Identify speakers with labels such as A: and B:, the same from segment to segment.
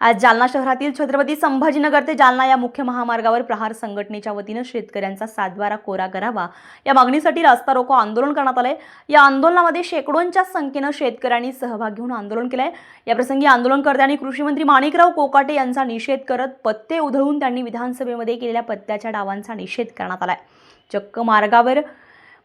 A: आज जालना शहरातील छत्रपती संभाजीनगर ते जालना या मुख्य महामार्गावर प्रहार संघटनेच्या वतीनं शेतकऱ्यांचा सातबारा कोरा करावा या मागणीसाठी रास्ता रोको आंदोलन करण्यात आलंय. या आंदोलनामध्ये शेकडोंच्या संख्येनं शेतकऱ्यांनी सहभाग घेऊन आंदोलन केलंय. याप्रसंगी आंदोलनकर्त्यांनी कृषीमंत्री माणिकराव कोकाटे यांचा निषेध करत पत्ते उधळून त्यांनी विधानसभेमध्ये केलेल्या पत्त्याच्या डावांचा निषेध करण्यात आलाय. चक्क मार्गावर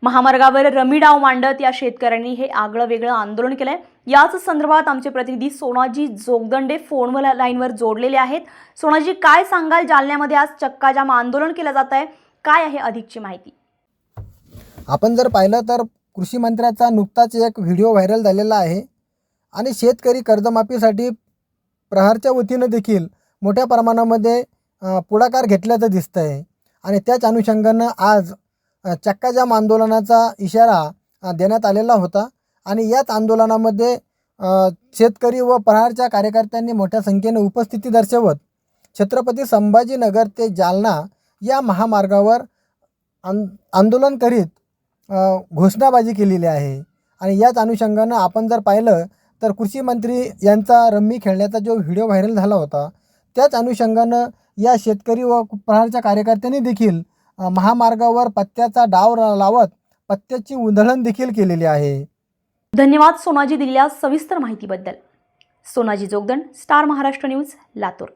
A: महामार्गावर रमी डाव मांडत या शेतकऱ्यांनी हे आगळं वेगळं आंदोलन केलंय. याच संदर्भात आमचे प्रतिनिधी सोनाजी जोगदंडे फोन लाईनवर जोडलेले आहेत. सोनाजी काय सांगाल? जालन्यामध्ये आज चक्काजाम आंदोलन केलं जात आहे. काय आहे अधिकची माहिती?
B: आपण जर पाहिलं तर कृषी मंत्र्याचा नुकताच एक व्हिडिओ व्हायरल झालेला आहे आणि शेतकरी कर्जमाफीसाठी प्रहारच्या वतीनं देखील मोठ्या प्रमाणामध्ये पुढाकार घेतल्याचं दिसतं आहे आणि त्याच अनुषंगानं आज चक्काजाम आंदोलनाचा इशारा देण्यात आलेला होता. आणि याच आंदोलनामध्ये शेतकरी व प्रहारच्या कार्यकर्त्यांनी मोठ्या संख्येने उपस्थिती दर्शवत छत्रपती संभाजीनगर ते जालना या महामार्गावर आं आंदोलन करीत घोषणाबाजी केलेली आहे. आणि याच अनुषंगानं आपण जर पाहिलं तर कृषी मंत्री यांचा रम्मी खेळण्याचा जो व्हिडिओ व्हायरल झाला होता त्याच अनुषंगानं या शेतकरी व प्रहारच्या कार्यकर्त्यांनी देखील महामार्गावर पत्त्याचा डाव लावत पत्त्याची उधळण देखील केलेली आहे.
A: धन्यवाद सोनाजी दिलेल्या सविस्तर माहितीबद्दल. Sonaji Jogdand star Maharashtra news Latur.